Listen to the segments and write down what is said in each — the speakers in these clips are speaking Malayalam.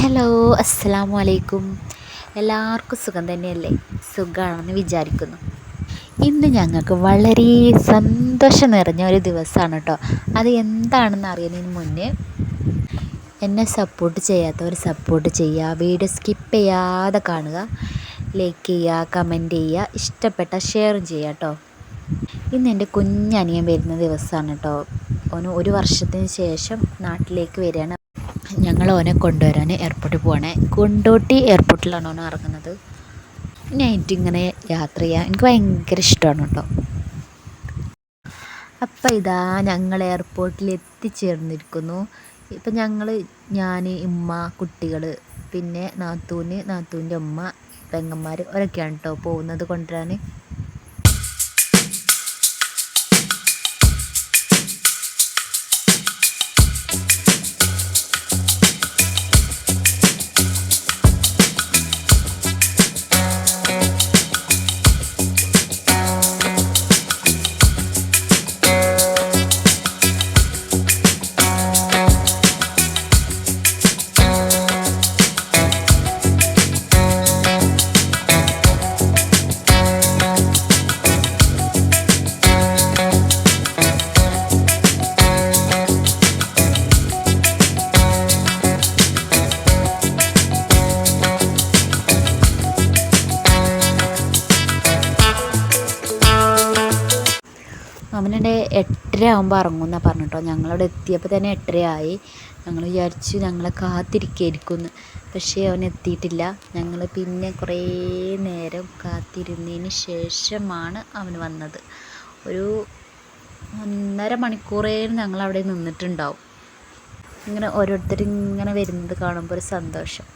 ഹലോ അസ്സലാമു അലൈക്കും എല്ലാവർക്കും സുഖം തന്നെയല്ലേ? സുഖമാണെന്ന് വിചാരിക്കുന്നു. ഇന്ന് ഞങ്ങൾക്ക് വളരെ സന്തോഷം നിറഞ്ഞ ഒരു ദിവസമാണ് കേട്ടോ. അത് എന്താണെന്ന് അറിയുന്നതിന് മുന്നേ എന്നെ സപ്പോർട്ട് ചെയ്യാത്തവർ സപ്പോർട്ട് ചെയ്യുക വീഡിയോ സ്കിപ്പ് ചെയ്യാതെ കാണുക ലൈക്ക് ചെയ്യുക കമന്റ് ചെയ്യുക ഇഷ്ടപ്പെട്ട ഷെയർ ചെയ്യുക കേട്ടോ. ഇന്ന് എന്റെ കുഞ്ഞനിയൻ വരുന്ന ദിവസമാണ് കേട്ടോ. ഓന് ഒരു വർഷത്തിന് ശേഷം നാട്ടിലേക്ക് വരികയാണ്. ഞങ്ങൾ ഓനെ കൊണ്ടുവരാൻ എയർപോർട്ടിൽ പോവാണേ. കൊണ്ടോട്ടി എയർപോർട്ടിലാണ് ഓനെ ഇറങ്ങുന്നത്? നൈറ്റ് ഇങ്ങനെ യാത്ര ചെയ്യാൻ എനിക്ക് ഭയങ്കര ഇഷ്ടമാണ് കേട്ടോ. അപ്പം ഇതാ ഞങ്ങൾ എയർപോർട്ടിൽ എത്തിച്ചേർന്നിരിക്കുന്നു. ഇപ്പം ഞങ്ങൾ ഞാൻ ഉമ്മ കുട്ടികൾ പിന്നെ നാത്തൂന് നാത്തൂന്റെ ഉമ്മ പെങ്ങന്മാർ അവരൊക്കെയാണ് കേട്ടോ പോകുന്നത് കൊണ്ടുവരാൻ. അവനുടെ എട്ടര ആകുമ്പോൾ ഇറങ്ങും എന്നാണ് പറഞ്ഞിട്ടോ. ഞങ്ങളവിടെ എത്തിയപ്പോൾ തന്നെ എട്ടരയായി. ഞങ്ങൾ വിചാരിച്ചു ഞങ്ങളെ കാത്തിരിക്കുകയായിരിക്കുമെന്ന് പക്ഷേ അവൻ എത്തിയിട്ടില്ല. ഞങ്ങൾ പിന്നെ കുറേ നേരം കാത്തിരുന്നതിന് ശേഷമാണ് അവൻ വന്നത്. ഒരു ഒന്നര മണിക്കൂറേ ഞങ്ങൾ അവിടെ നിന്നിട്ടുണ്ടാവും. ഇങ്ങനെ ഓരോരുത്തർ ഇങ്ങനെ വരുന്നത് കാണുമ്പോൾ ഒരു സന്തോഷം.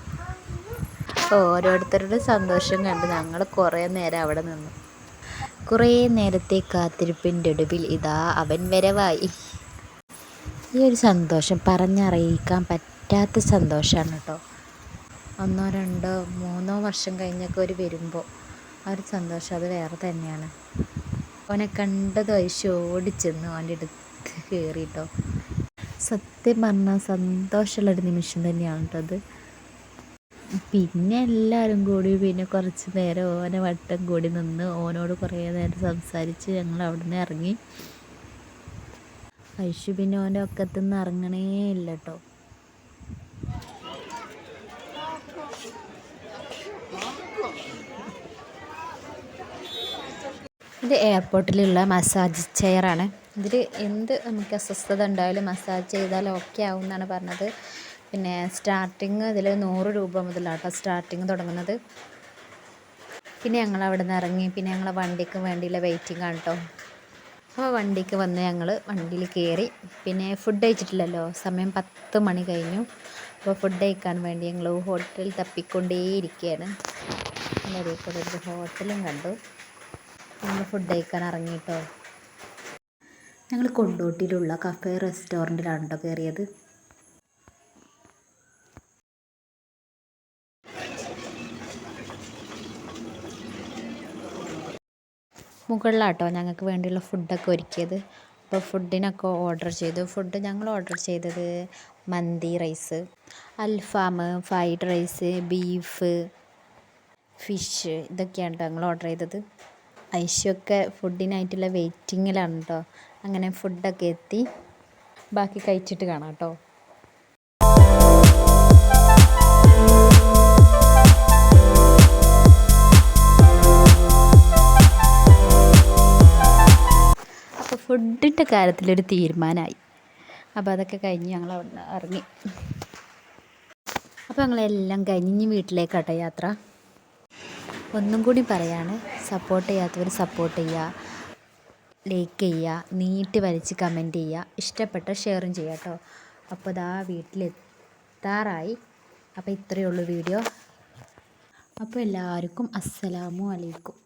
ഓരോരുത്തരുടെ സന്തോഷം കണ്ട് ഞങ്ങൾ കുറേ നേരം അവിടെ നിന്നു. കുറേ നേരത്തെ കാത്തിരിപ്പിന്റെ ഒടുവിൽ ഇതാ അവൻ വരവായി. ഈ ഒരു സന്തോഷം പറഞ്ഞറിയിക്കാൻ പറ്റാത്ത സന്തോഷമാണ് കേട്ടോ. ഒന്നോ രണ്ടോ മൂന്നോ വർഷം കഴിഞ്ഞൊക്കെ ഒരു വരുമ്പോൾ ആ ഒരു സന്തോഷം അത് വേറെ തന്നെയാണ്. അവനെ കണ്ടത് ഐശു ഓടിച്ചെന്ന് അവന്റെ അടുത്ത് കയറിയിട്ടോ സത്യം പറഞ്ഞാൽ സന്തോഷമുള്ളൊരു നിമിഷം തന്നെയാണ് കേട്ടോ അത്. പിന്നെ എല്ലാവരും കൂടി പിന്നെ കുറച്ച് നേരം ഓനെ വട്ടം കൂടി നിന്ന് ഓനോട് കുറേ നേരം സംസാരിച്ച് ഞങ്ങൾ അവിടെ നിന്ന് ഇറങ്ങി. ഐഷു പിന്നെ ഓന്റെ ഒക്കത്തുനിന്ന് ഇറങ്ങണേ ഇല്ല കേട്ടോ ഇത് എയർപോർട്ടിലുള്ള മസാജ് ചെയറാണ്. ഇതിൽ എന്ത് നമുക്ക് അസ്വസ്ഥത ഉണ്ടായാലും മസാജ് ചെയ്താൽ ഓക്കെ ആവും എന്നാണ് പറഞ്ഞത്. പിന്നെ സ്റ്റാർട്ടിങ് ഇതിൽ നൂറ് രൂപ മുതലാട്ടോ സ്റ്റാർട്ടിങ് തുടങ്ങുന്നത്. പിന്നെ ഞങ്ങൾ അവിടെ നിന്ന് ഇറങ്ങി പിന്നെ ഞങ്ങൾ വണ്ടിക്ക് വേണ്ടിയുള്ള വെയിറ്റിംഗ് ആണ് അപ്പോൾ വണ്ടിക്ക് വന്ന് ഞങ്ങൾ വണ്ടിയിൽ കയറി പിന്നെ ഫുഡ് കഴിച്ചിട്ടില്ലല്ലോ സമയം പത്ത് മണി കഴിഞ്ഞു. അപ്പോൾ ഫുഡ് കഴിക്കാൻ വേണ്ടി ഞങ്ങൾ ഹോട്ടൽ തപ്പിക്കൊണ്ടേയിരിക്കുകയാണ് കൂടെ ഒരു ഹോട്ടലും കണ്ടു. ഞങ്ങൾ ഫുഡ് കഴിക്കാൻ ഇറങ്ങിയിട്ടോ ഞങ്ങൾ കൊണ്ടോട്ടിയിലുള്ള കഫേ റെസ്റ്റോറന്റിലാണ് കേട്ടോ കയറിയത് മുകളിലാട്ടോ ഞങ്ങൾക്ക് വേണ്ടിയുള്ള ഫുഡൊക്കെ ഒരുക്കിയത്. അപ്പോൾ ഫുഡിനൊക്കെ ഓർഡർ ചെയ്തു. ഫുഡ് ഞങ്ങൾ ഓർഡർ ചെയ്തത് മന്തി റൈസ് അൽഫാം ഫ്രൈഡ് റൈസ് ബീഫ് ഫിഷ് ഇതൊക്കെയാണ് കേട്ടോ ഞങ്ങൾ ഓർഡർ ചെയ്തത്. ഐശ്യൊക്കെ ഫുഡിനായിട്ടുള്ള വെയിറ്റിങ്ങിലാണ് കേട്ടോ അങ്ങനെ ഫുഡൊക്കെ എത്തി. ബാക്കി കഴിച്ചിട്ട് കാണാം കേട്ടോ ഫുഡിന്റെ കാര്യത്തിലൊരു തീരുമാനമായി അപ്പോൾ അതൊക്കെ കഴിഞ്ഞ് ഞങ്ങൾ അവിടെ ഇറങ്ങി. അപ്പോൾ ഞങ്ങളെല്ലാം കഴിഞ്ഞ് വീട്ടിലേക്കാട്ടോ യാത്ര. ഒന്നും കൂടി പറയാണ് സപ്പോർട്ട് ചെയ്യാത്തവർ സപ്പോർട്ട് ചെയ്യുക ലൈക്ക് ചെയ്യുക നീട്ടി വലിച്ച് കമന്റ് ചെയ്യുക ഇഷ്ടപ്പെട്ട ഷെയറും ചെയ്യുക കേട്ടോ അപ്പോൾ ഇതാ വീട്ടിലെത്താറായി. അപ്പോൾ ഇത്രയേ ഉള്ളൂ വീഡിയോ അപ്പോൾ എല്ലാവർക്കും അസ്സലാമു അലൈക്കും.